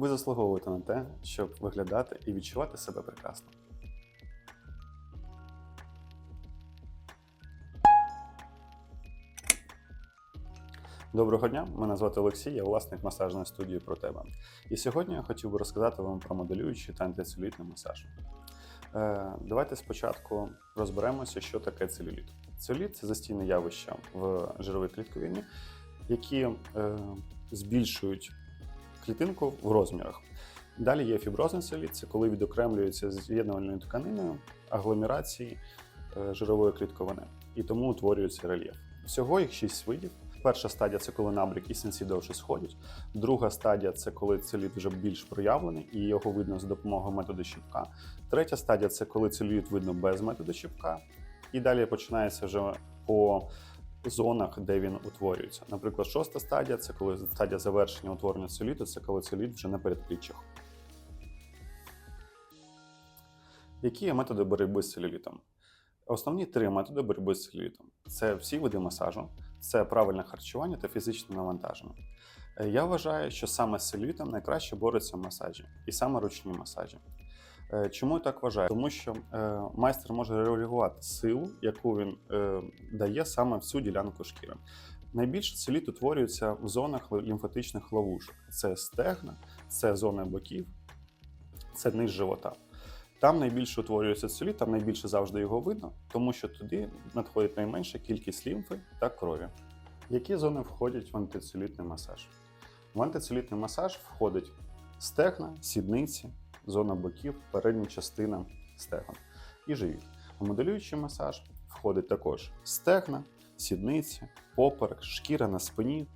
Ви заслуговуєте на те, щоб виглядати і відчувати себе прекрасно. Доброго дня, мене звати Олексій, я власник масажної студії про тебе. І сьогодні я хотів би розказати вам про моделюючий та антицелюлітний масаж. Е, давайте спочатку розберемося, що таке целюліт. Целюліт це застійне явище в жировій клітковині, які е, збільшують клітинку в розмірах. Далі є фіброзний целюліт, це коли відокремлюється з'єднувальною тканиною агломерації е, жирової клітковини, і тому утворюється рельєф. Всього їх шість видів. Перша стадія це коли набрік і сенсі довше сходять. Друга стадія це коли целюліт вже більш проявлений і його видно за допомогою методу щіпка. Третя стадія це коли целюліт видно без методу щіпка. І далі починається вже по зонах, де він утворюється. Наприклад, шоста стадія це коли стадія завершення утворення целюліту, це коли целюліт вже на передпліччях. Які є методи боротьби з целюлітом? Основні три методи боротьби з целюлітом це всі види масажу, це правильне харчування та фізичне навантаження. Е, Я вважаю, що саме з целюлітом найкраще в масажі, і саме ручні масажі. Е, Чому я так вважаю? Тому що е, майстер може регулювати силу, яку він е, дає саме в цю ділянку шкіри. Найбільше целюліт утворюється в зонах лімфатичних ловушок: це стегна, це зони боків, це низ живота. Там найбільше утворюється целюліт, там найбільше завжди його видно, тому що туди надходить найменша кількість лімфи та крові. Які зони входять в антицелюлітний масаж? В антицелюлітний масаж входить стегна, сідниці, зона боків, передня частина стегон і живіт. У моделюючий масаж входить також стегна, сідниці, поперек, шкіра на спині.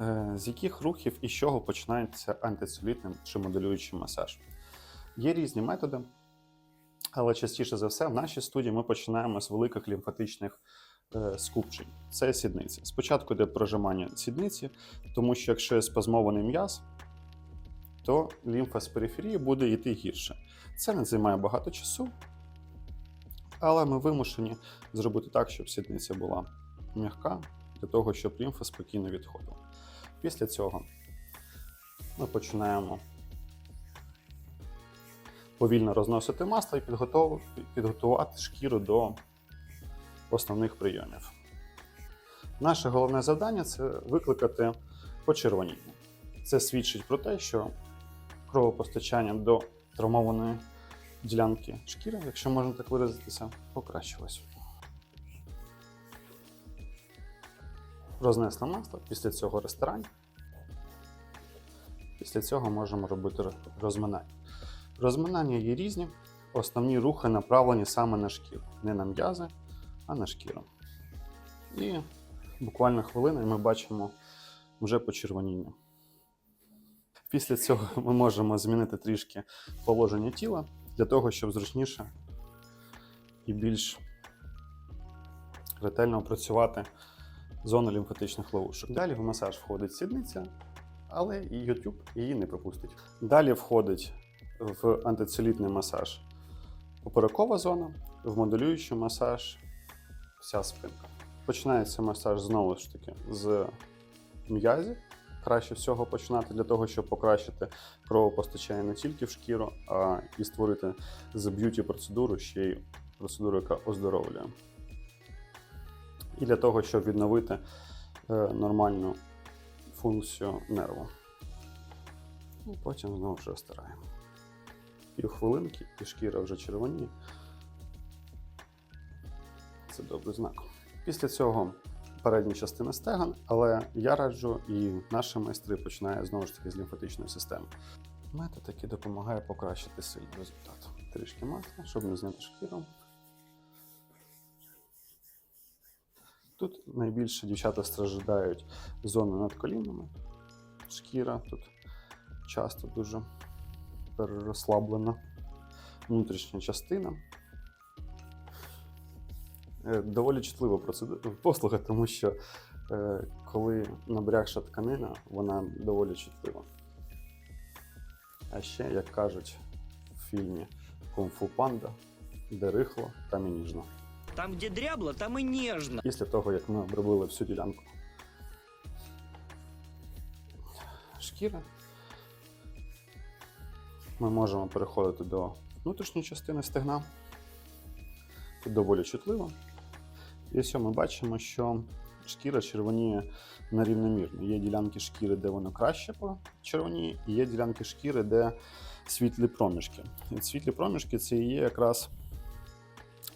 Е, З яких рухів і з чого починається антицелюлітний чи моделюючий масаж? Є різні методи, але частіше за все в нашій студії ми починаємо з великих лімфатичних скупчень. Це сідниці. Спочатку йде прожимання сідниці, тому що якщо є спазмований м'яз, то лімфа з периферії буде йти гірше. Це не займає багато часу, але ми вимушені зробити так, щоб сідниця була м'яка, для того, щоб лімфа спокійно відходила. Після цього ми починаємо повільно розносити масло і підготувати шкіру до основних прийомів. Наше головне завдання це викликати почервоніння. Це свідчить про те, що кровопостачання до травмованої ділянки шкіри, якщо можна так виразитися, покращилось. Рознесли масло, після цього ресторань. Після цього можемо робити розминання. Розминання є різні. Основні рухи направлені саме на шкіру. Не на м'язи, а на шкіру. І буквально хвилина і ми бачимо вже почервоніння. Після цього ми можемо змінити трішки положення тіла для того, щоб зручніше і більш ретельно опрацювати зону лімфатичних ловушок. Далі в масаж входить сідниця, але і YouTube її не пропустить. Далі входить в антицелітний масаж поперекова зона, в модулюючий масаж вся спинка. Починається масаж знову ж таки з м'язів. Краще всього починати для того, щоб покращити кровопостачання не тільки в шкіру, а і створити з б'юті процедуру ще й процедуру, яка оздоровлює. І для того, щоб відновити е, нормальну функцію нерву. І потім знову ж розтираємо. Півхвилинки, і шкіра вже червоніє. Це добрий знак. Після цього передня частина стегон, але я раджу і наші майстри починають знову ж таки з лімфатичної системи. Метод, який допомагає покращити сильний результат. Трішки масла, щоб не зняти шкіру. Тут найбільше дівчата страждають зони над колінами. Шкіра тут часто дуже перерозслаблена. Внутрішня частина. Е, Доволі чутлива послуга, тому що е, коли набрякша тканина, вона доволі чутлива. А ще, як кажуть в фільмі Кунг-фу панда, де рихло, там і ніжно. Там, где дрябло, там и нежно. Після того, як ми обробили всю ділянку шкіри, ми можемо переходити до внутрішньої частини стегна. Тут доволі чутливо. І ось ми бачимо, що шкіра червоніє нерівномірно. Є ділянки шкіри, де воно краще по червоніє, і є ділянки шкіри, де світлі проміжки. І світлі проміжки це є якраз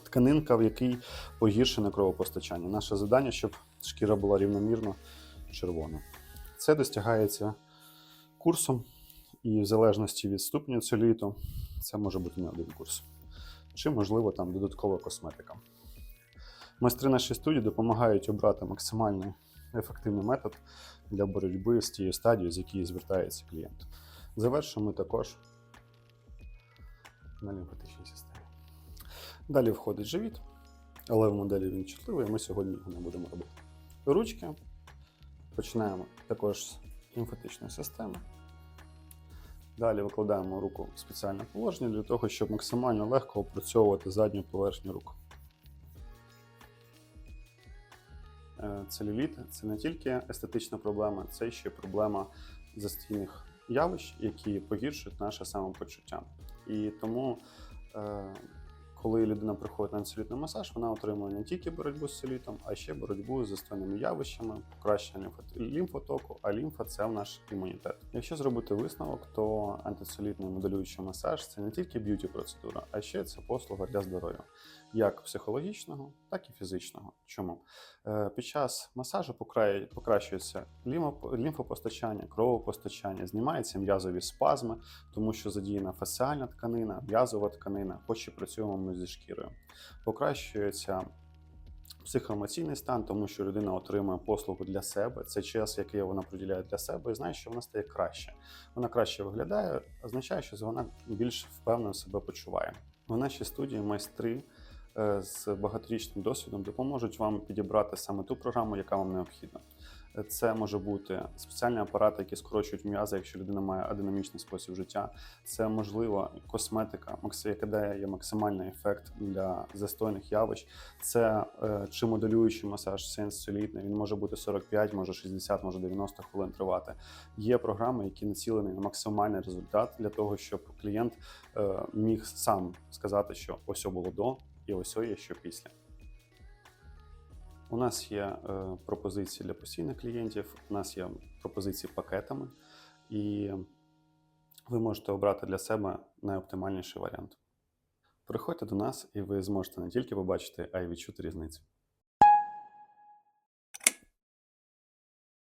тканинка, в якій погіршене кровопостачання. Наше завдання, щоб шкіра була рівномірно червона. Це досягається курсом, і в залежності від ступеню целюліту, це може бути не один курс. Чи, можливо, там додаткова косметика. Майстри нашої студії допомагають обрати максимально ефективний метод для боротьби з тією стадією, з якої звертається клієнт. Завершимо також на лімфатичній системі. Далі входить живіт, але в моделі він чутливий, і ми сьогодні його не будемо робити. Ручки починаємо також з лімфатичної системи. Далі викладаємо руку в спеціальне положення для того, щоб максимально легко опрацьовувати задню поверхню рук. Целюліт це не тільки естетична проблема, це ще проблема застійних явищ, які погіршують наше самопочуття. І тому, е, коли людина приходить на целюлітний масаж, вона отримує не тільки боротьбу з целюлітом, а ще боротьбу з застойними явищами, покращення лімфотоку, а лімфа це в наш імунітет. Якщо зробити висновок, то антицелюлітний моделюючий масаж це не тільки б'юті процедура, а ще це послуга для здоров'я, як психологічного, так і фізичного. Чому? Е, Під час масажу покращується лімфопостачання, кровопостачання, знімаються м'язові спазми, тому що задіяна фасціальна тканина, м'язова тканина, хоч і працюємо ми зі шкірою. Покращується психоемоційний стан, тому що людина отримує послугу для себе. Це час, який вона приділяє для себе, і знає, що вона стає краще. Вона краще виглядає, означає, що вона більш впевнено себе почуває. В нашій студії майстри е, з багаторічним досвідом допоможуть вам підібрати саме ту програму, яка вам необхідна. Це може бути спеціальні апарати, які скорочують м'язи, якщо людина має адинамічний спосіб життя. Це можливо косметика, яка дає максимальний ефект для застойних явищ. Це е, чи моделюючий масаж сенсолітний. Він може бути 45, може 60, може 90 хвилин тривати. Є програми, які націлені на максимальний результат для того, щоб клієнт е, міг сам сказати, що ось було до і ось є що після. У нас є е, пропозиції для постійних клієнтів, у нас є пропозиції пакетами, і ви можете обрати для себе найоптимальніший варіант. Приходьте до нас, і ви зможете не тільки побачити, а й відчути різницю.